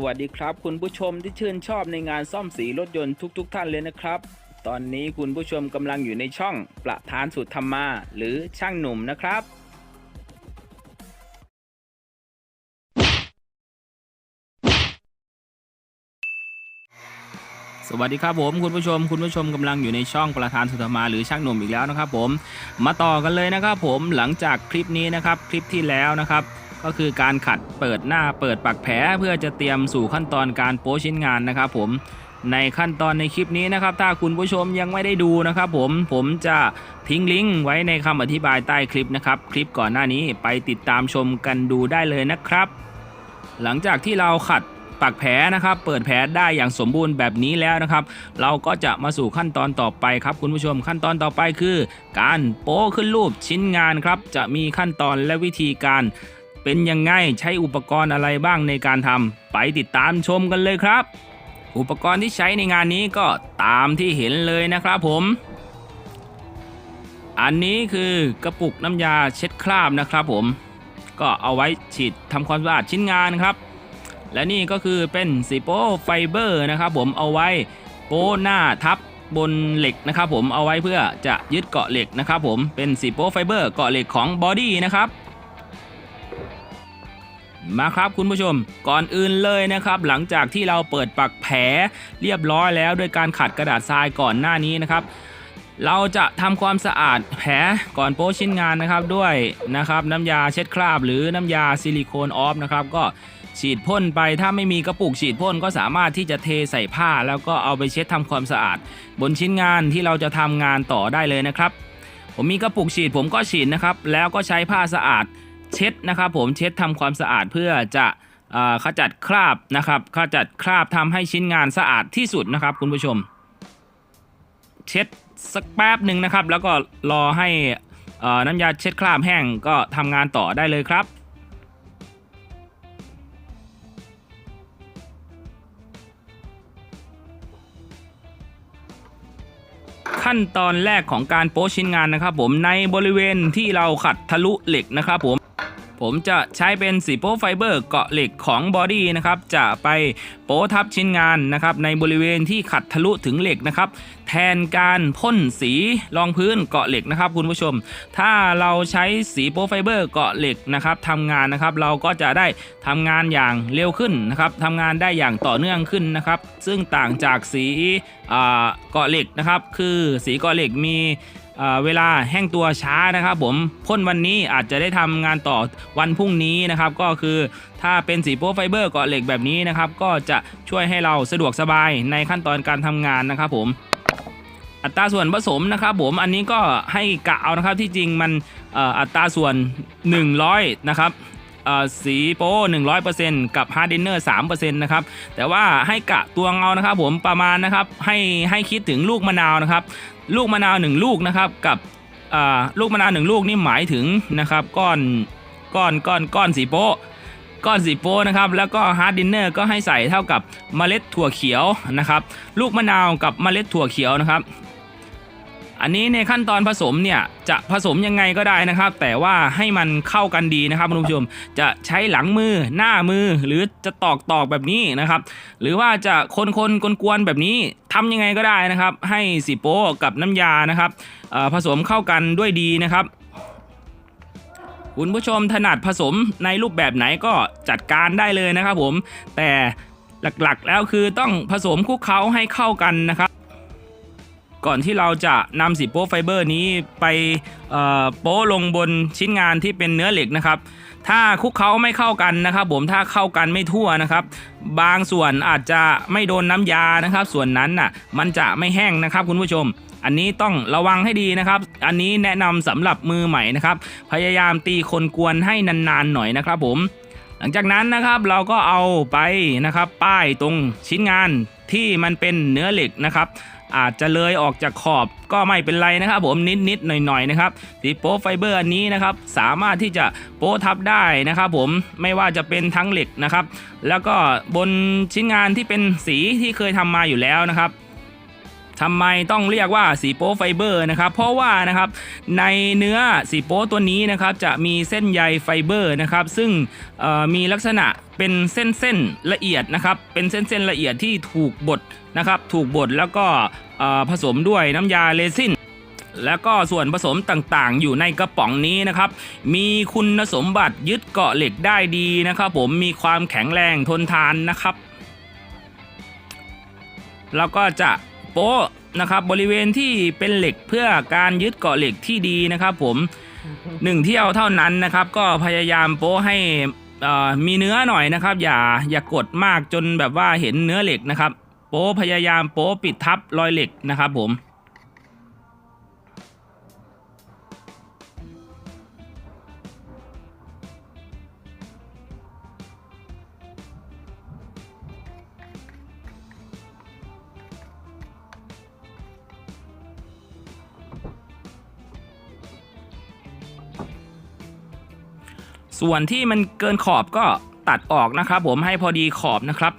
สวัสดีครับ คุณผู้ชมที่ชื่นชอบในงานซ่อมสีรถยนต์ทุกๆทท่านเลยนะครับ ตอนนี้คุณผู้ชมกำลังอยู่ในช่องประธานสุดธรรมา หรือช่างหนุ่มนะครับสวัสดีครับผมคุณผู้ชม คุณผู้ชมกำลังอยู่ในช่องประธานสุธรรมาหรือช่างหนุ่มอีกแล้วนะครับผมมาต่อกันเลยนะครับผมหลังจากคลิปนี้นะครับคลิปที่แล้วนะครับ ก็คือการขัดเปิดหน้าเปิดปักแผลเพื่อจะเตรียมสู่ขั้นตอนการโป้ชิ้นงานนะครับผมในขั้นตอนในคลิปนี้นะครับ ถ้าคุณผู้ชมยังไม่ได้ดูนะครับผมผมจะทิ้งลิงก์ไว้ในคำอธิบายใต้คลิปนะครับ คลิปก่อนหน้านี้ไปติดตามชมกันดูได้เลยนะครับ หลังจากที่เราขัดปักแผลนะครับ เปิดแผลได้อย่างสมบูรณ์แบบนี้แล้วนะครับ เราก็จะมาสู่ขั้นตอนต่อไปครับคุณผู้ชมขั้นตอนต่อไปคือ การโป้ขึ้นรูปชิ้นงานครับ จะมีขั้นตอนและวิธีการ เป็นยังไงใช้อุปกรณ์อะไรบ้างในการทำไปติดตามชมกันเลยครับ อุปกรณ์ที่ใช้ในงานนี้ก็ตามที่เห็นเลยนะครับผม อันนี้คือกระปุกน้ำยาเช็ดคราบนะครับผม ก็เอาไว้ฉีดทำความสะอาดชิ้นงานครับ และนี่ก็คือเป็นสีโป้ไฟเบอร์นะครับผมเอาไว้โป้หน้าทับบนเหล็กนะครับผมเอาไว้เพื่อจะยึดเกาะเหล็กนะครับผมเป็นสีโป้ไฟเบอร์เกาะเหล็กของบอดี้นะครับ มาครับคุณผู้ชม ก่อนอื่นเลยนะครับ หลังจากที่เราเปิดปักแผลเรียบร้อยแล้วด้วยการขัดกระดาษทรายก่อนหน้านี้นะครับ เราจะทำความสะอาดแผลก่อนโป้ชิ้นงานนะครับด้วยนะครับน้ำยาเช็ดคราบ หรือน้ำยาซิลิโคนออฟนะครับก็ฉีดพ่นไปถ้าไม่มีกระปุกฉีดพ่นก็สามารถที่จะเทใส่ผ้า แล้วก็เอาไปเช็ดทำความสะอาด บนชิ้นงานที่เราจะทำงานต่อได้เลยนะครับ ผมมีกระปุกฉีดผมก็ฉีดนะครับ แล้วก็ใช้ผ้าสะอาด เช็ดนะครับผมเช็ดทำความสะอาดเพื่อจะขจัดคราบนะครับขจัดคราบทำให้ชิ้นงานสะอาดที่สุดนะครับ คุณผู้ชม เช็ดสักแป๊บหนึ่งนะครับ แล้วก็รอให้เอ่อน้ำยาเช็ดคราบแห้งก็ทำงานต่อได้เลยครับขั้นตอนแรกของการโป้ชิ้นงานนะครับผมในบริเวณที่เราขัดทะลุเหล็กนะครับผม ผมจะใช้เป็นสีโป้ไฟเบอร์เกาะเหล็กของบอดี้นะครับจะไปโป้ทับชิ้นงานนะครับในบริเวณที่ขัดทะลุถึงเหล็กนะครับแทนการพ่นสีรองพื้นเกาะเหล็กนะครับคุณผู้ชม ถ้าเราใช้สีโป้ไฟเบอร์เกาะเหล็กนะครับทำงานนะครับเราก็จะได้ทำงานอย่างเร็วขึ้นนะครับทำงานได้อย่างต่อเนื่องขึ้นนะครับ ซึ่งต่างจากสีเกาะเหล็กนะครับ คือสีเกาะเหล็กมี เวลาแห้งตัวช้านะครับ ผมพ่นวันนี้อาจจะได้ทำงานต่อวันพรุ่งนี้นะครับ ก็คือถ้าเป็นสีโป้ไฟเบอร์เกาะเหล็กแบบนี้นะครับ ก็จะช่วยให้เราสะดวกสบายในขั้นตอนการทำงานนะครับผมอัตราส่วนผสมนะครับผมอันนี้ก็ให้กะเอานะครับที่จริงมันอัตราส่วน 100 นะครับเอ่อสีโป้100%กับฮาร์ดเดนเนอร์3%นะครับแต่ว่าให้กะตัวเอานะครับผมประมาณนะครับให้ให้คิดถึงลูกมะนาวนะครับ ลูกมะนาวหนึ่งลูกนะครับกับลูกมะนาวหนึ่งลูกนี่หมายถึงนะครับก้อนก้อนก้อนก้อนสีโป๊ะก้อนสีโป๊ะนะครับแล้วก็ฮาร์ดดินเนอร์ก็ให้ใส่เท่ากับเมล็ดถั่วเขียวนะครับลูกมะนาวกับเมล็ดถั่วเขียวนะครับ อันนี้ในขั้นตอนผสมเนี่ยจะผสมยังไงก็ได้นะครับ แต่ว่าให้มันเข้ากันดีนะครับคุณผู้ชมจะใช้หลังมือหน้ามือหรือจะตอกตอกแบบนี้นะครับ หรือว่าจะคนคนกวนกวนๆแบบนี้ทำยังไงก็ได้นะครับ ให้สีโป้กับน้ำยานะครับผสมเข้ากันด้วยดีนะครับคุณผู้ชมถนัดผสมในรูปแบบไหนก็จัดการได้เลยนะครับผมแต่หลักๆแล้วคือต้องผสมคลุกเคล้าให้เข้ากันนะครับ ก่อนที่เราจะนำสีโป้ไฟเบอร์นี้ไปโป้ลงบนชิ้นงานที่เป็นเนื้อเหล็กนะครับ ถ้าคุกเคล้าไม่เข้ากันนะครับ ผมถ้าเข้ากันไม่ทั่วนะครับ บางส่วนอาจจะไม่โดนน้ำยานะครับ ส่วนนั้นน่ะมันจะไม่แห้งนะครับคุณผู้ชม อันนี้ต้องระวังให้ดีนะครับ อันนี้แนะนำสำหรับมือใหม่นะครับ พยายามตีคนกวนให้นานๆหน่อยนะครับผมหลังจากนั้นนะครับเราก็เอาไปนะครับป้ายตรงชิ้นงานที่มันเป็นเนื้อเหล็กนะครับ อาจจะเลยออกจากขอบก็ไม่เป็นไรนะครับผมนิดๆหน่อยๆนะครับสีโป๊ไฟเบอร์อันนี้นะครับสามารถที่จะโป๊ทับได้นะครับผมไม่ว่าจะเป็นทั้งเหล็กนะครับ แล้วก็บนชิ้นงานที่เป็นสีที่เคยทำมาอยู่แล้วนะครับ ทำไมต้องเรียกว่าสีโป๊ไฟเบอร์นะครับ เพราะว่านะครับในเนื้อสีโป๊ตัวนี้นะครับจะมีเส้นใยไฟเบอร์นะครับ ซึ่งมีลักษณะเป็นเส้นๆละเอียดนะครับ เป็นเส้นๆละเอียดที่ถูกบดนะครับ ถูกบดแล้วก็ผสมด้วยน้ำยาเรซินแล้วก็ส่วนผสมต่างๆ อยู่ในกระป๋องนี้นะครับ มีคุณสมบัติยึดเกาะเหล็กได้ดีนะครับผมมีความแข็งแรงทนทานนะครับ แล้วก็จะ โป๊ะนะครับบริเวณที่เป็นเหล็กเพื่อการยึดเกาะเหล็กที่ดีนะครับ ผมหนึ่งเที่ยวเท่านั้นนะครับ ก็พยายามโป๊ะให้เอ่อมีเนื้อหน่อยนะครับ อย่าอย่ากดมากจนแบบว่าเห็นเนื้อเหล็กนะครับ โป๊ะพยายามโป๊ะปิดทับรอยเหล็กนะครับผม ส่วนที่มันเกินขอบก็ตัดออกนะครับผมให้พอดีขอบนะครับ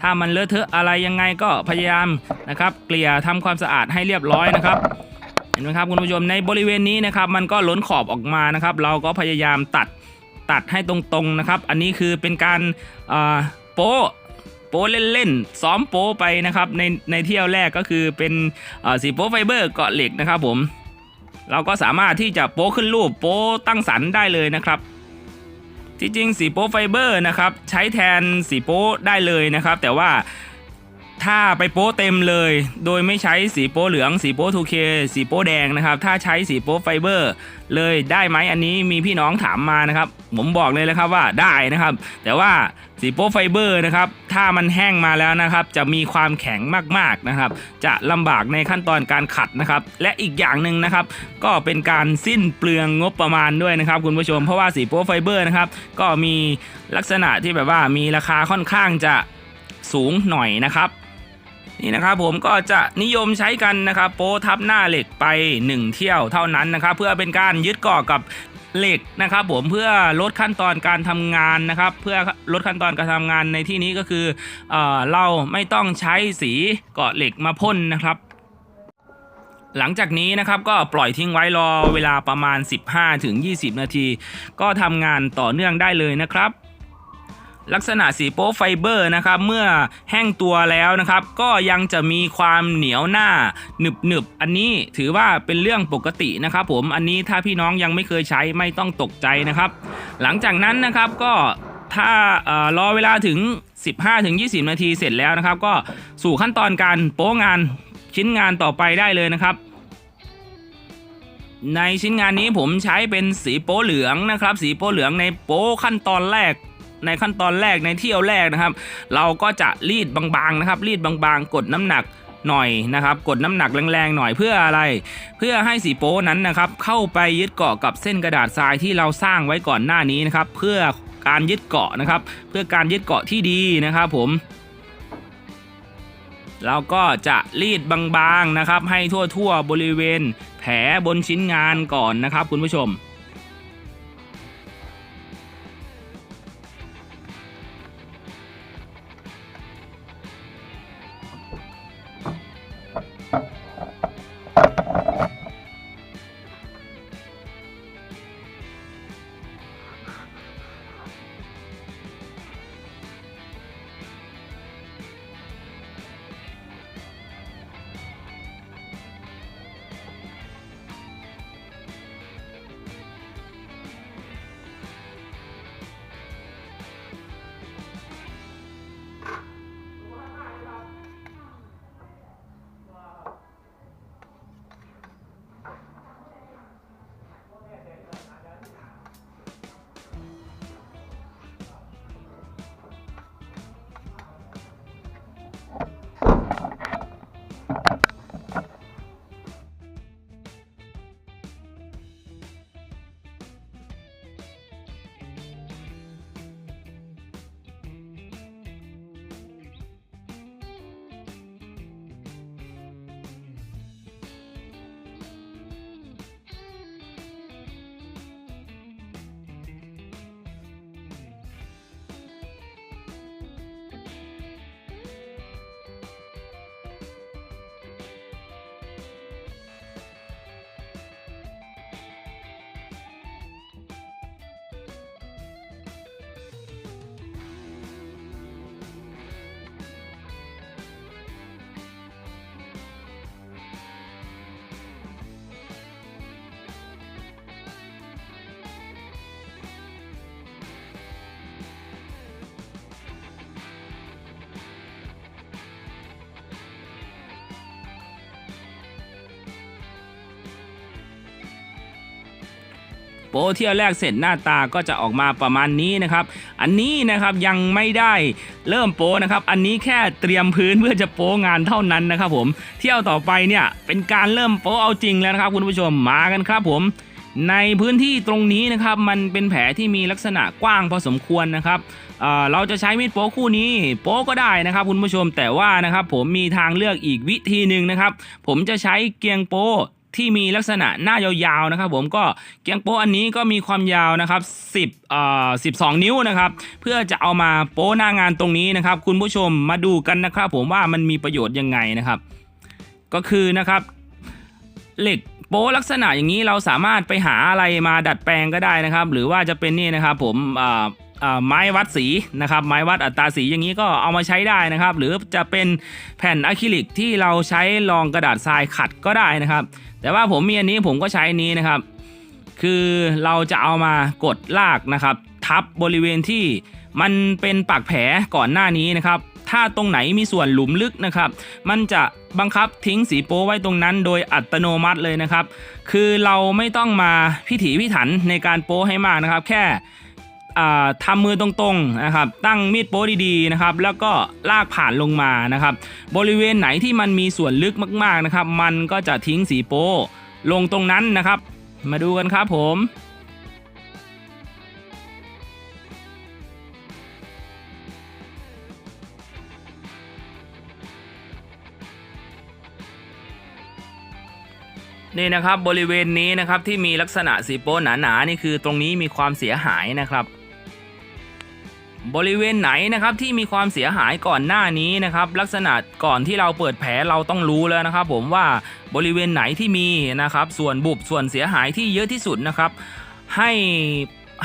ถ้ามันเลอะเทอะอะไรยังไงก็พยายามนะครับ เกลี่ยทำความสะอาดให้เรียบร้อยนะครับ เห็นไหมครับคุณผู้ชมในบริเวณนี้นะครับ มันก็ล้นขอบออกมานะครับ เราก็พยายามตัดตัดให้ตรงๆนะครับ อันนี้คือเป็นการโป๊โป๊เล่นๆ ซ้อมโป๊ไปนะครับในในเที่ยวแรกก็คือเป็นสีโป๊ไฟเบอร์เกาะเหล็กนะครับผม เราก็สามารถที่จะโป๊ขึ้นรูปโป๊ตั้งสรรได้เลยนะครับ จริงสีโป๊ไฟเบอร์นะครับใช้แทนสีโป๊ได้เลยนะครับ แต่ว่า ถ้าไปโป๊เต็มเลย โดยไม่ใช้สีโป๊เหลืองสีโป๊ 2K สีโป๊แดงนะครับ ถ้าใช้สีโป๊ไฟเบอร์ เลยได้ไหมอันนี้มีพี่น้องถามมานะครับ ผมบอกเลยนะครับว่าได้นะครับ แต่ว่าสีโป๊ไฟเบอร์นะครับ ถ้ามันแห้งมาแล้วนะครับ จะมีความแข็งมากๆนะครับ จะลำบากในขั้นตอนการขัดนะครับ และอีกอย่างหนึ่งนะครับ ก็เป็นการสิ้นเปลืองงบประมาณด้วยนะครับ คุณผู้ชมเพราะว่าสีโป๊ไฟเบอร์นะครับก็มีลักษณะที่แบบว่ามีราคาค่อนข้างจะสูงหน่อยนะครับ นี่นะครับผมก็จะนิยมใช้กันนะครับโป๊ทับหน้าเหล็กไป 1 เที่ยวเท่านั้นนะครับเพื่อเป็นการยึดเกาะกับเหล็กนะครับผมเพื่อลดขั้นตอนการทำงานนะครับ เพื่อลดขั้นตอนการทำงานในที่นี้ก็คือเออเราไม่ต้องใช้สีเกาะเหล็กมาพ่นนะครับ หลังจากนี้นะครับก็ปล่อยทิ้งไว้รอเวลาประมาณ 15-20 นาที ก็ทำงานต่อเนื่องได้เลยนะครับ ลักษณะสีโป๊ไฟเบอร์นะครับเมื่อแห้งตัวแล้วนะครับ ก็ยังจะมีความเหนียวหน้าหนึบหนึบอันนี้ถือว่าเป็นเรื่องปกตินะครับ ผมอันนี้ถ้าพี่น้องยังไม่เคยใช้ไม่ต้องตกใจนะครับ หลังจากนั้นนะครับก็ถ้าออรอเวลาถึง 15-20 นาทีเสร็จแล้วนะครับ ก็สู่ขั้นตอนการโป๊งานชิ้นงานต่อไปได้เลยนะครับ ในชิ้นงานนี้ผมใช้เป็นสีโป๊เหลืองนะครับ สีโป๊เหลืองในโป๊ขั้นตอนแรก ในขั้นตอนแรกในเที่ยวแรกนะครับ เราก็จะรีดบางๆนะครับ รีดบางๆ กดน้ำหนักหน่อยนะครับ กดน้ำหนักแรงๆหน่อยเพื่ออะไร เพื่อให้สีโป๊นั้นนะครับ เข้าไปยึดเกาะกับเส้นกระดาษทรายที่เราสร้างไว้ก่อนหน้านี้นะครับ เพื่อการยึดเกาะนะครับ เพื่อการยึดเกาะที่ดีนะครับผมเราก็จะรีดบางๆนะครับ ให้ทั่วๆบริเวณแผลบนชิ้นงานก่อนนะครับ คุณผู้ชม ป๊เที่ยวแรกเสร็จหน้าตาก็จะออกมาประมาณนี้นะครับ อันนี้นะครับยังไม่ได้เริ่มโป๊นะครับ อันนี้แค่เตรียมพื้นเพื่อจะโป๊งานเท่านั้นนะครับผม เที่ยวต่อไปเนี่ยเป็นการเริ่มโป๊เอาจริงแล้วนะครับคุณผู้ชมมากันครับผมในพื้นที่ตรงนี้นะครับมันเป็นแผลที่มีลักษณะกว้างพอสมควรนะครับเเราจะใช้มีดโป๊คู่นี้โป๊ก็ได้นะครับคุณผู้ชมแต่ว่านะครับผมมีทางเลือกอีกวิธีหนึ่งนะครับ ผมจะใช้เกียงโป๊ ที่มีลักษณะหน้ายาวๆนะครับผมก็เกียงโป๊อันนี้ก็มีความยาวนะครับ10เอ่อ12 นิ้วนะครับเพื่อจะเอามาโป๊หน้างานตรงนี้นะครับ คุณผู้ชมมาดูกันนะครับผมว่ามันมีประโยชน์ยังไงนะครับ ก็คือนะครับเหล็กโป๊ลักษณะอย่างนี้เราสามารถไปหาอะไรมาดัดแปลงก็ได้นะครับ หรือว่าจะเป็นนี่นะครับผมอ่าอ่าไม้วัดสีนะครับ ไม้วัดอัตราสีอย่างนี้ก็เอามาใช้ได้นะครับ หรือจะเป็นแผ่นอะคริลิกที่เราใช้รองกระดาษทรายขัดก็ได้นะครับ แต่ว่าผมมีอันนี้ผมก็ใช้นี้นะครับ คือเราจะเอามากดลากนะครับ ทับบริเวณที่มันเป็นปากแผลก่อนหน้านี้นะครับ ถ้าตรงไหนมีส่วนหลุมลึกนะครับ มันจะบังคับทิ้งสีโป้ไว้ตรงนั้นโดยอัตโนมัติเลยนะครับ คือเราไม่ต้องมาพิถีพิถันในการโป้ให้มากนะครับ แค่ ทำมือตรงๆนะครับ ตั้งมีดโป้ดีๆนะครับ แล้วก็ลากผ่านลงมานะครับ บริเวณไหนที่มันมีส่วนลึกมากๆนะครับ มันก็จะทิ้งสีโป้ลงตรงนั้นนะครับ มาดูกันครับผมนี่นะครับบริเวณนี้นะครับที่มีลักษณะสีโป้หนาๆนี่คือตรงนี้มีความเสียหายนะครับ บริเวณไหนนะครับที่มีความเสียหายก่อนหน้านี้นะครับ ลักษณะก่อนที่เราเปิดแผลเราต้องรู้แล้วนะครับ ผมว่าบริเวณไหนที่มีนะครับ ส่วนบุบส่วนเสียหายที่เยอะที่สุดนะครับ ให้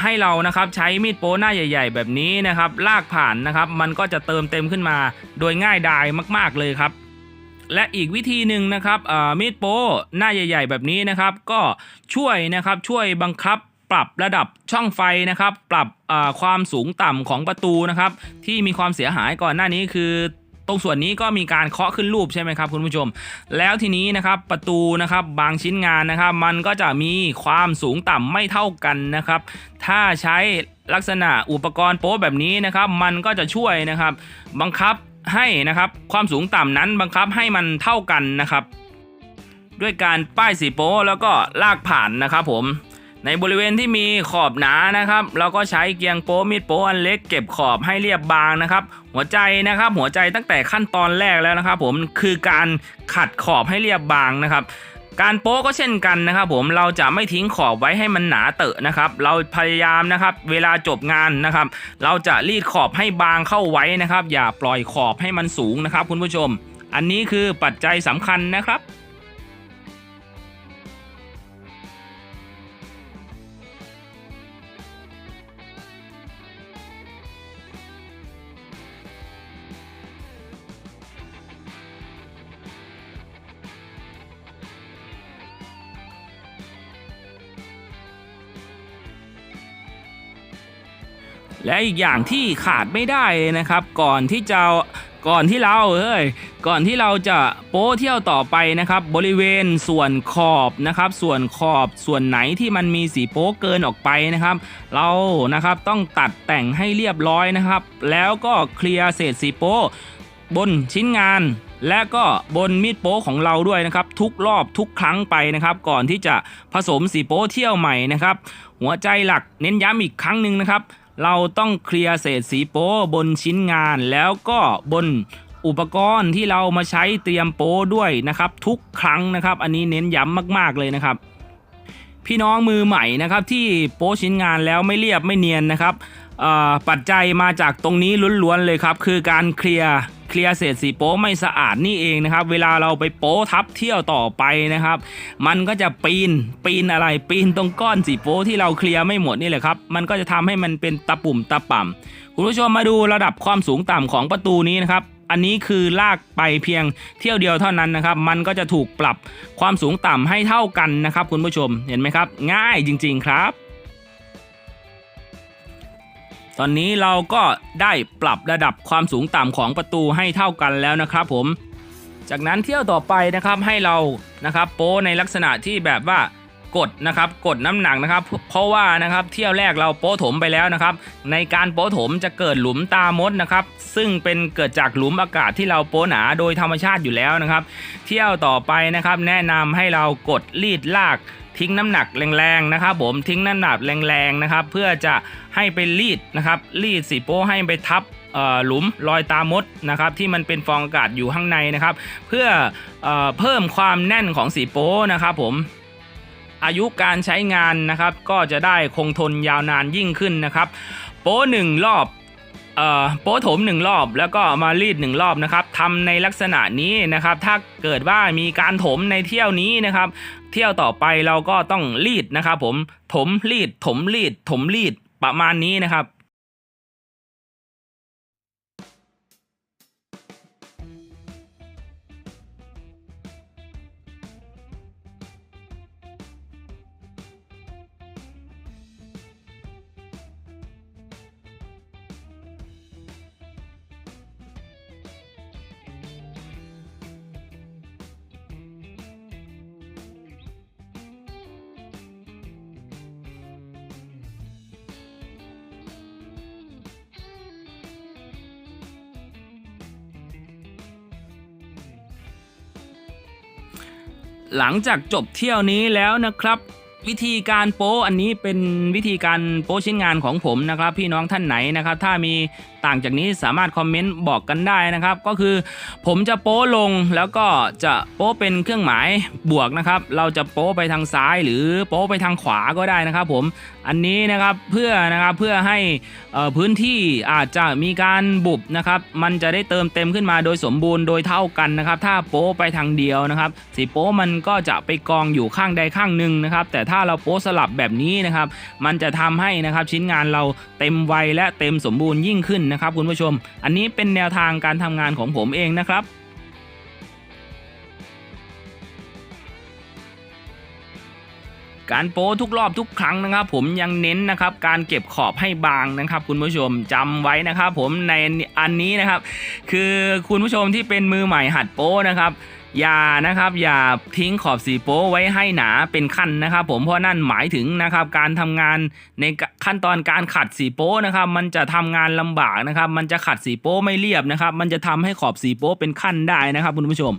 ให้เรานะครับใช้มีดโป้หน้าใหญ่ ๆ แบบนี้นะครับ ลากผ่านนะครับ มันก็จะเติมเต็มขึ้นมาโดยง่ายดายมาก ๆเลยครับ และอีกวิธีหนึ่งนะครับมีดโป้หน้าใหญ่ ๆ แบบนี้นะครับ ก็ช่วยนะครับช่วยบังคับ ปรับระดับช่องไฟนะครับ ปรับความสูงต่ำของประตูนะครับ ที่มีความเสียหายก่อนหน้านี้คือตรงส่วนนี้ก็มีการเคาะขึ้นรูปใช่ไหมครับคุณผู้ชม แล้วทีนี้นะครับประตูนะครับบางชิ้นงานนะครับ มันก็จะมีความสูงต่ำไม่เท่ากันนะครับ ถ้าใช้ลักษณะอุปกรณ์โป๊แบบนี้นะครับ มันก็จะช่วยนะครับ บังคับให้นะครับ ความสูงต่ำนั้นบังคับให้มันเท่ากันนะครับ ด้วยการป้ายสีโป๊แล้วก็ลากผ่านนะครับผม ในบริเวณที่มีขอบหนานะครับ เราก็ใช้เกียงโป๊มีดโป๊อันเล็กเก็บขอบให้เรียบบางนะครับ หัวใจนะครับ หัวใจตั้งแต่ขั้นตอนแรกแล้วนะครับ ผมคือการขัดขอบให้เรียบบางนะครับการโป๊ก็เช่นกันนะครับผมเราจะไม่ทิ้งขอบไว้ให้มันหนาเตอะนะครับ เราพยายามนะครับเวลาจบงานนะครับ เราจะรีดขอบให้บางเข้าไว้นะครับ อย่าปล่อยขอบให้มันสูงนะครับ คุณผู้ชม อันนี้คือปัจจัยสำคัญนะครับ และอีกอย่างที่ขาดไม่ได้นะครับ ก่อนที่จะก่อนที่เราเฮ้ยก่อนที่เราจะโป้เที่ยวต่อไปนะครับ บริเวณส่วนขอบนะครับ ส่วนขอบส่วนไหนที่มันมีสีโป๊เกินออกไปนะครับ เรานะครับต้องตัดแต่งให้เรียบร้อยนะครับ แล้วก็เคลียร์เศษสีโป๊บนชิ้นงาน และก็บนมีดโป๊ของเราด้วยนะครับ ทุกรอบทุกครั้งไปนะครับ ก่อนที่จะผสมสีโป๊เที่ยวใหม่นะครับ หัวใจหลักเน้นย้ำอีกครั้งหนึ่งนะครับ เราต้องเคลียร์เศษสีโป้บนชิ้นงานแล้วก็บนอุปกรณ์ที่เรามาใช้เตรียมโป้ด้วยนะครับ ทุกครั้งนะครับ อันนี้เน้นย้ำมาก ๆ เลยนะครับ พี่น้องมือใหม่นะครับ ที่โป้ชิ้นงานแล้วไม่เรียบไม่เนียนนะครับปัจจัยมาจากตรงนี้ล้วนๆเลยครับ คือการเคลียร์ เคลียร์เศษสีโป้ไม่สะอาดนี่เองนะครับ เวลาเราไปโป้ทับเที่ยวต่อไปนะครับ มันก็จะปีนปีนอะไรปีนตรงก้อนสีโป้ที่เราเคลียร์ไม่หมดนี่แหละครับ มันก็จะทำให้มันเป็นตะปุ่มตะป่ำคุณผู้ชมมาดูระดับความสูงต่ำของประตูนี้นะครับอันนี้คือลากไปเพียงเที่ยวเดียวเท่านั้นนะครับ มันก็จะถูกปรับความสูงต่ำให้เท่ากันนะครับ คุณผู้ชมเห็นไหมครับ ง่ายจริง ๆ ครับ ตอนนี้เราก็ได้ปรับระดับความสูงต่ำของประตูให้เท่ากันแล้วนะครับผม จากนั้นเที่ยวต่อไปนะครับให้เรานะครับโป้ในลักษณะที่แบบว่ากดนะครับกดน้ำหนักนะครับ เพราะว่านะครับเที่ยวแรกเราโป๊ถมไปแล้วนะครับ ในการโป๊ถมจะเกิดหลุมตามดนะครับ ซึ่งเป็นเกิดจากหลุมอากาศที่เราโป๊หนาโดยธรรมชาติอยู่แล้วนะครับ เที่ยวต่อไปนะครับ แนะนำให้เรากดรีดลาก ทิ้งน้ำหนักแรงๆนะครับผมทิ้งน้ำหนักแรงๆนะครับเพื่อจะให้ไปรีดนะครับรีดสีโป้ให้ไปทับหลุมรอยตามดนะครับที่มันเป็นฟองอากาศอยู่ข้างในนะครับ เพื่อเออเพิ่มความแน่นของสีโป้นะครับผมอายุการใช้งานนะครับก็จะได้คงทนยาวนานยิ่งขึ้นนะครับ โป้หนึ่งรอบ โป้ถมหนึ่งรอบ แล้วก็มารีดหนึ่งรอบนะครับทำในลักษณะนี้นะครับ ถ้าเกิดว่ามีการถมในเที่ยวนี้นะครับ เที่ยวต่อไปเราก็ต้องรีดนะครับ ผมถมรีดถมรีดถมรีดประมาณนี้นะครับ หลังจากจบเที่ยวนี้แล้วนะครับ วิธีการโป้อันนี้เป็นวิธีการโป้ชิ้นงานของผมนะครับ พี่น้องท่านไหนนะครับ ถ้ามีต่างจากนี้สามารถคอมเมนต์บอกกันได้นะครับ ก็คือผมจะโป้ลงแล้วก็จะโป้เป็นเครื่องหมายบวกนะครับ เราจะโป้ไปทางซ้าย หรือโป้ไปทางขวาก็ได้นะครับ ผมอันนี้นะครับเพื่อนะครับเพื่อให้พื้นที่อาจจะมีการบุบนะครับ มันจะได้เติมเต็มขึ้นมาโดยสมบูรณ์โดยเท่ากันนะครับ ถ้าโป้ไปทางเดียวนะครับ สีโป้มันก็จะไปกองอยู่ข้างใดข้างหนึ่งนะครับ แต่ถ้า้าเราโป้สลับแบบนี้นะครับ มันจะทำให้นะครับชิ้นงานเราเต็มวัยและเต็มสมบูรณ์ยิ่งขึ้นนะครับคุณผู้ชม อันนี้เป็นแนวทางการทำงานของผมเองนะครับการโป้ทุกรอบทุกครั้งนะครับ ผมยังเน้นนะครับ การเก็บขอบให้บางนะครับ คุณผู้ชมจำไว้นะครับ ผมในอันนี้นะครับ คือคุณผู้ชมที่เป็นมือใหม่หัดโป้นะครับ อย่านะครับอย่าทิ้งขอบสีโป้ไว้ให้หนาเป็นขั้นนะครับผมเพราะนั่นหมายถึงนะครับการทำงานในขั้นตอนการขัดสีโป้นะครับมันจะทำงานลำบากนะครับมันจะขัดสีโป้ไม่เรียบนะครับมันจะทำให้ขอบสีโป้เป็นขั้นได้นะครับคุณผู้ชม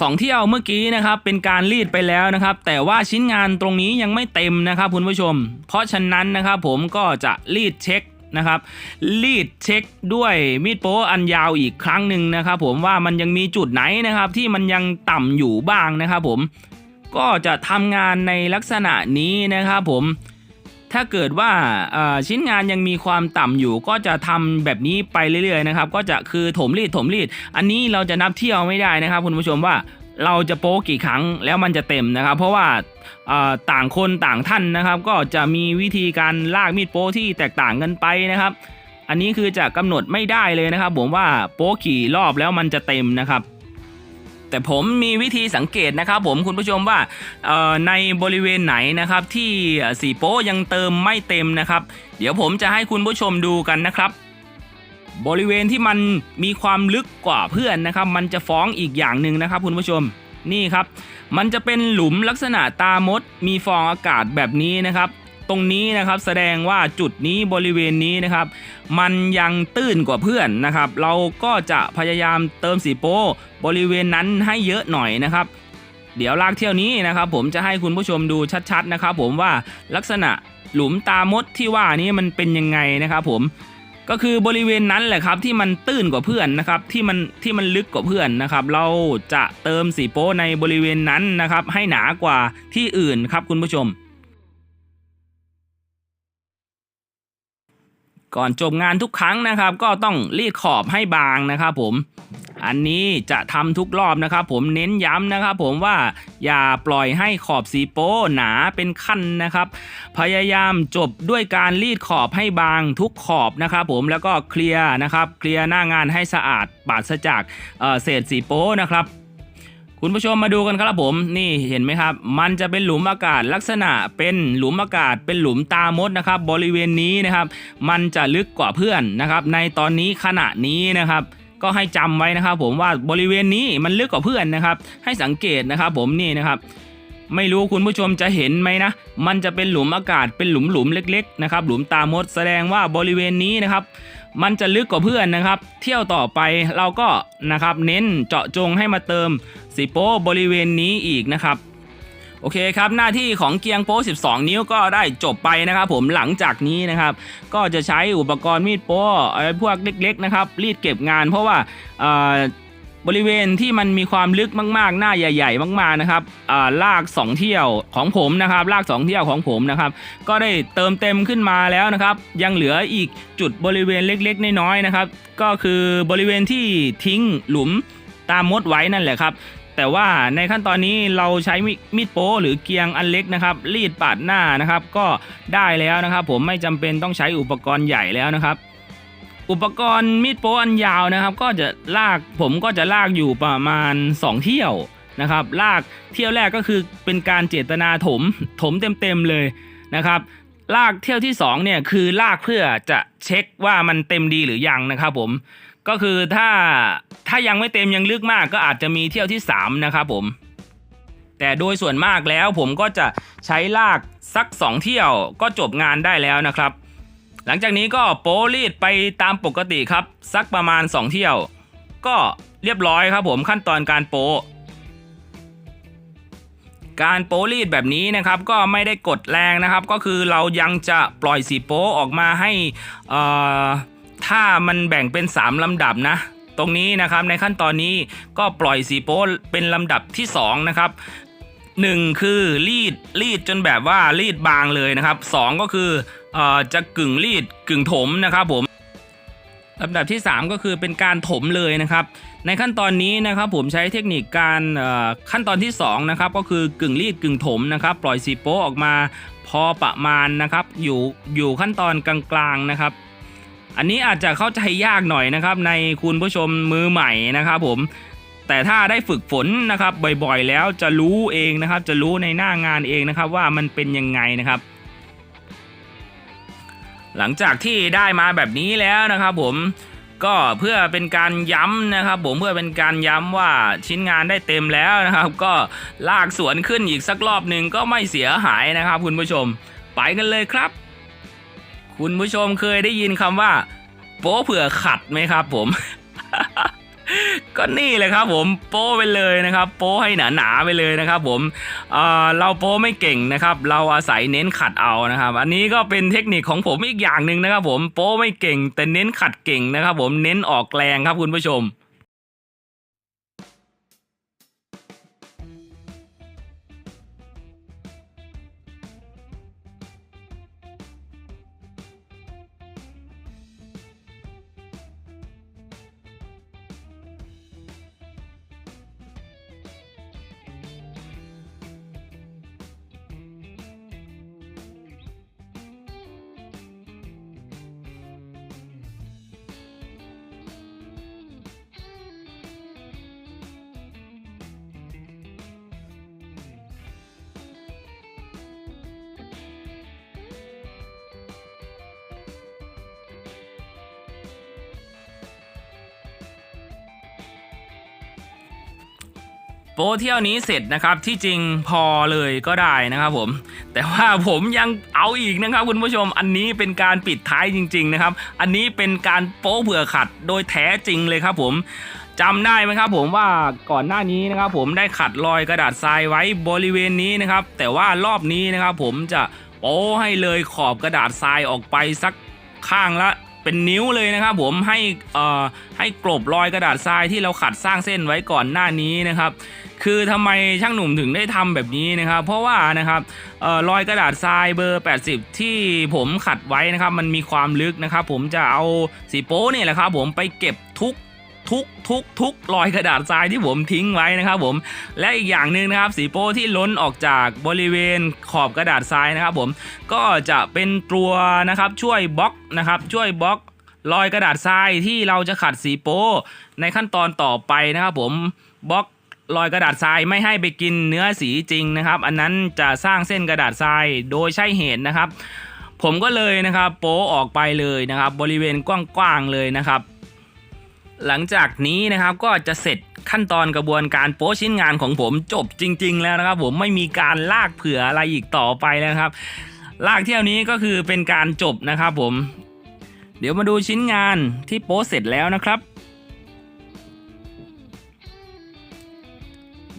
สองเที่ยวเมื่อกี้นะครับเป็นการรีดไปแล้วนะครับ แต่ว่าชิ้นงานตรงนี้ยังไม่เต็มนะครับคุณผู้ชม เพราะฉะนั้นนะครับผมก็จะรีดเช็ค นะครับรีดเช็คด้วยมีดโป้อันยาวอีกครั้งหนึ่งนะครับผมว่ามันยังมีจุดไหนนะครับที่มันยังต่ำอยู่บ้างนะครับผมก็จะทำงานในลักษณะนี้นะครับผมถ้าเกิดว่าชิ้นงานยังมีความต่ำอยู่ก็จะทำแบบนี้ไปเรื่อยๆนะครับก็จะคือถมรีดถมรีด อันนี้เราจะนับเที่ยวไม่ได้นะครับคุณผู้ชมว่า เราจะโป๊กี่ครั้งแล้วมันจะเต็มนะครับ เพราะว่าต่างคนต่างท่านนะครับ ก็จะมีวิธีการลากมีดโป๊ที่แตกต่างกันไปนะครับ อันนี้คือจะกำหนดไม่ได้เลยนะครับ ผมว่าโป๊กี่รอบแล้วมันจะเต็มนะครับแต่ผมมีวิธีสังเกตนะครับ ผมคุณผู้ชมว่าในบริเวณไหนนะครับที่สีโป๊ยังเติมไม่เต็มนะครับ เดี๋ยวผมจะให้คุณผู้ชมดูกันนะครับ บริเวณที่มันมีความลึกกว่าเพื่อนนะครับ มันจะฟ้องอีกอย่างหนึ่งนะครับคุณผู้ชมนี่ครับ มันจะเป็นหลุมลักษณะตามด มีฟองอากาศแบบนี้นะครับ ตรงนี้นะครับแสดงว่าจุดนี้บริเวณนี้นะครับ มันยังตื้นกว่าเพื่อนนะครับ เราก็จะพยายามเติมสีโป้บริเวณนั้นให้เยอะหน่อยนะครับ เดี๋ยวลากเที่ยวนี้นะครับ ผมจะให้คุณผู้ชมดูชัดๆนะครับ ผมว่าลักษณะหลุมตามดที่ว่านี้มันเป็นยังไงนะครับ ผม ก็คือบริเวณนั้นแหละครับที่มันตื้นกว่าเพื่อนนะครับที่มันที่มันลึกกว่าเพื่อนนะครับเราจะเติมสีโป้ในบริเวณนั้นนะครับให้หนากว่าที่อื่นครับคุณผู้ชม ก่อนจบงานทุกครั้งนะครับ ก็ต้องรีดขอบให้บางนะครับผม อันนี้จะทำทุกรอบนะครับผมเน้นย้ำนะครับผมว่าอย่าปล่อยให้ขอบสีโป้หนาเป็นขั้นนะครับ พยายามจบด้วยการรีดขอบให้บางทุกขอบนะครับผมแล้วก็เคลียร์นะครับเคลียร์หน้างานให้สะอาดปราศจากเเศษสีโป้นะครับคุณผู้ชมมาดูกันครับผมนี่เห็นไหมครับ มันจะเป็นหลุมอากาศลักษณะเป็นหลุมอากาศเป็นหลุมตามดนะครับ บริเวณนี้นะครับ มันจะลึกกว่าเพื่อนนะครับ ในตอนนี้ขณะนี้นะครับ ก็ให้จำไว้นะครับ ผมว่าบริเวณนี้มันลึกกว่าเพื่อนนะครับ ให้สังเกตนะครับ ผมนี่นะครับ ไม่รู้คุณผู้ชมจะเห็นไหมนะ มันจะเป็นหลุมอากาศเป็นหลุมหลุมๆเล็กๆนะครับหลุมตามดแสดงว่าบริเวณนี้นะครับมันจะลึกกว่าเพื่อนนะครับ เที่ยวต่อไปเราก็นะครับเน้นเจาะจงให้มาเติมสีโป้บริเวณนี้อีกนะครับ โอเคครับหน้าที่ของเกียงโป้12 นิ้วก็ได้จบไปนะครับผมหลังจากนี้นะครับก็จะใช้อุปกรณ์มีดโป้อะไรพวกเล็กๆนะครับรีดเก็บงานเพราะว่าเอ่อบริเวณที่มันมีความลึกมาก ๆ หน้าใหญ่ ๆ มาก ๆ นะครับอ่าลาก 2 เที่ยวของผมนะครับลาก 2 เที่ยวของผมนะครับ ก็ได้เติมเต็มขึ้นมาแล้วนะครับ ยังเหลืออีกจุดบริเวณเล็ก ๆ น้อย ๆ นะครับ ก็คือบริเวณที่ทิ้งหลุมตามมดไว้นั่นแหละครับ แต่ว่าในขั้นตอนนี้เราใช้มีดโป้หรือเกียงอันเล็กนะครับ รีดปาดหน้านะครับ ก็ได้แล้วนะครับ ผมไม่จำเป็นต้องใช้อุปกรณ์ใหญ่แล้วนะครับ อุปกรณ์มีดโป้อันยาวนะครับ ก็จะลากผมก็จะลากอยู่ประมาณ 2 เที่ยวนะครับลากเที่ยวแรกก็คือเป็นการเจตนาถมถมเต็มๆเลยนะครับลากเที่ยวที่สองเนี่ยคือลากเพื่อจะเช็คว่ามันเต็มดีหรือยังนะครับผม ก็คือถ้าถ้ายังไม่เต็มยังลึกมากก็อาจจะมีเที่ยวที่สามนะครับผม แต่โดยส่วนมากแล้วผมก็จะใช้ลากสัก 2 เที่ยวก็จบงานได้แล้วนะครับ หลังจากนี้ก็โป้รีดไปตามปกติครับ สักประมาณ 2 เที่ยว ก็เรียบร้อยครับผมขั้นตอนการโปการโป้รีดแบบนี้นะครับก็ไม่ได้กดแรงนะครับ ก็คือเรายังจะปล่อยสีโปออกมาให้อ่อ ถ้ามันแบ่งเป็น 3 ลำดับนะ ตรงนี้นะครับในขั้นตอนนี้ก็ปล่อยสีโป้เป็นลำดับที่สองนะครับหนึ่งคือรีดรีดจนแบบว่ารีดบางเลยนะครับสองก็คืออจะกึ่งรีดกึ่งถมนะครับผมลำดับที่ 3 ก็คือเป็นการถมเลยนะครับ ในขั้นตอนนี้นะครับผมใช้เทคนิคการขั้นตอนที่2นะครับก็คือกึ่งรีดกึ่งถมนะครับ ปล่อยสีโป้ออกมาพอประมาณนะครับ อยู่อยู่ขั้นตอนกลางๆนะครับ อันนี้อาจจะเข้าใจยากหน่อยนะครับ ในคุณผู้ชมมือใหม่นะครับผมแต่ถ้าได้ฝึกฝนนะครับบ่อยๆ แล้วจะรู้เองนะครับ จะรู้ในหน้างานเองนะครับ ว่ามันเป็นยังไงนะครับ หลังจากที่ได้มาแบบนี้แล้วนะครับผมก็เพื่อเป็นการย้ำนะครับ ผมเพื่อเป็นการย้ำว่าชิ้นงานได้เต็มแล้วนะครับ ก็ลากสวนขึ้นอีกสักรอบหนึ่งก็ไม่เสียหายนะครับ คุณผู้ชม ไปกันเลยครับ คุณผู้ชมเคยได้ยินคำว่า โป๊เผื่อขัดไหมครับผม ก็นี่เลยครับผมโป้ไปเลยนะครับ โป้ให้หนาๆไปเลยนะครับ ผมเราโป้ไม่เก่งนะครับ เราอาศัยเน้นขัดเอานะครับ อันนี้ก็เป็นเทคนิคของผมอีกอย่างหนึ่งนะครับ ผมโป้ไม่เก่ง แต่เน้นขัดเก่งนะครับ ผมเน้นออกแรงครับคุณผู้ชม โปรเที่ยวนี้เสร็จนะครับที่จริงพอเลยก็ได้นะครับผม แต่ว่าผมยังเอาอีกนะครับคุณผู้ชมอันนี้เป็นการปิดท้ายจริง ๆนะครับ อันนี้เป็นการโป๊เผื่อขัดโดยแท้จริงเลยครับผมจำได้ไหมครับผมว่าก่อนหน้านี้นะครับผมได้ขัดรอยกระดาษทรายไว้บริเวณนี้นะครับ แต่ว่ารอบนี้นะครับผมจะโป๊ให้เลยขอบกระดาษทรายออกไปสักข้างละ เป็นนิ้วเลยนะครับผมให้เอ่อให้กลบรอยกระดาษทรายที่เราขัดสร้างเส้นไว้ก่อนหน้านี้นะครับ คือทำไมช่างหนุ่มถึงได้ทำแบบนี้นะครับ เพราะว่านะครับเอ่อรอยกระดาษทรายเบอร์ 80 ที่ผมขัดไว้นะครับ มันมีความลึกนะครับ ผมจะเอาสีโป้เนี่ยแหละครับผมไปเก็บทุก ทุกทุกทุกรอยกระดาษทรายที่ผมทิ้งไว้นะครับผมและอีกอย่างหนึ่งนะครับสีโป้ที่ล้นออกจากบริเวณขอบกระดาษทรายนะครับผมก็จะเป็นตัวนะครับช่วยบล็อกนะครับช่วยบล็อกรอยกระดาษทรายที่เราจะขัดสีโป้ในขั้นตอนต่อไปนะครับผมบล็อกรอยกระดาษทรายไม่ให้ไปกินเนื้อสีจริงนะครับ อันนั้นจะสร้างเส้นกระดาษทรายโดยใช่เหตุนะครับ ผมก็เลยนะครับ โป้ออกไปเลยนะครับ บริเวณกว้างๆเลยนะครับ หลังจากนี้นะครับก็จะเสร็จขั้นตอนกระบวนการโป๊ชิ้นงานของผมจบจริง ๆ แล้วนะครับ ผมไม่มีการลากเผื่ออะไรอีกต่อไปแล้วครับ ลากเที่ยวนี้ก็คือเป็นการจบนะครับผม เดี๋ยวมาดูชิ้นงานที่โป๊เสร็จแล้วนะครับ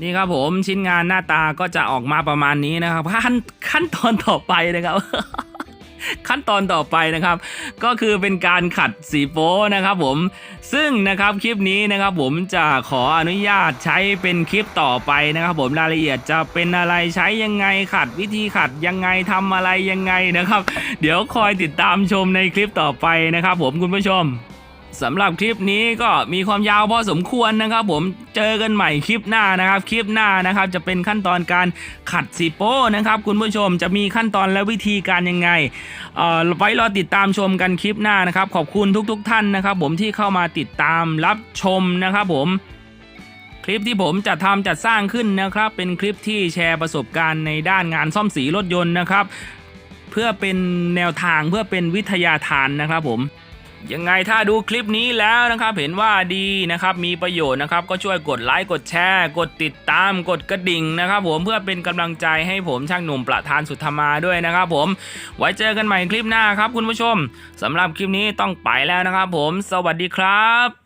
นี่ครับผมชิ้นงานหน้าตาก็จะออกมาประมาณนี้นะครับขั้นขั้นตอนต่อไปนะครับ ขั้นตอนต่อไปนะครับ ก็คือเป็นการขัดสีโป้นะครับผมซึ่งนะครับคลิปนี้นะครับผมจะขออนุญาตใช้เป็นคลิปต่อไปนะครับผมรายละเอียดจะเป็นอะไรใช้ยังไงขัดวิธีขัดยังไงทำอะไรยังไงนะครับ เดี๋ยวคอยติดตามชมในคลิปต่อไปนะครับ ผมคุณผู้ชม สำหรับคลิปนี้ก็มีความยาวพอสมควรนะครับผมเจอกันใหม่คลิปหน้านะครับ คลิปหน้านะครับจะเป็นขั้นตอนการขัดสีโป้นะครับ คุณผู้ชมจะมีขั้นตอนและวิธีการยังไงเอ่อไว้รอติดตามชมกันคลิปหน้านะครับ ขอบคุณทุกๆทท่านนะครับ ผมที่เข้ามาติดตามรับชมนะครับผมคลิปที่ผมจะทำจัดสร้างขึ้นนะครับ เป็นคลิปที่แชร์ประสบการณ์ในด้านงานซ่อมสีรถยนต์นะครับ เพื่อเป็นแนวทางเพื่อเป็นวิทยาทานนะครับผม ยังไงถ้าดูคลิปนี้แล้วนะครับเห็นว่าดีนะครับมีประโยชน์นะครับก็ช่วยกดไลค์กดแชร์ กดติดตามกดกระดิ่งนะครับ ผมเพื่อเป็นกำลังใจให้ผมช่างหนุ่มประธานสุธมาด้วยนะครับ ผมไว้เจอกันใหม่คลิปหน้าครับคุณผู้ชมสำหรับคลิปนี้ต้องไปแล้วนะครับ ผมสวัสดีครับ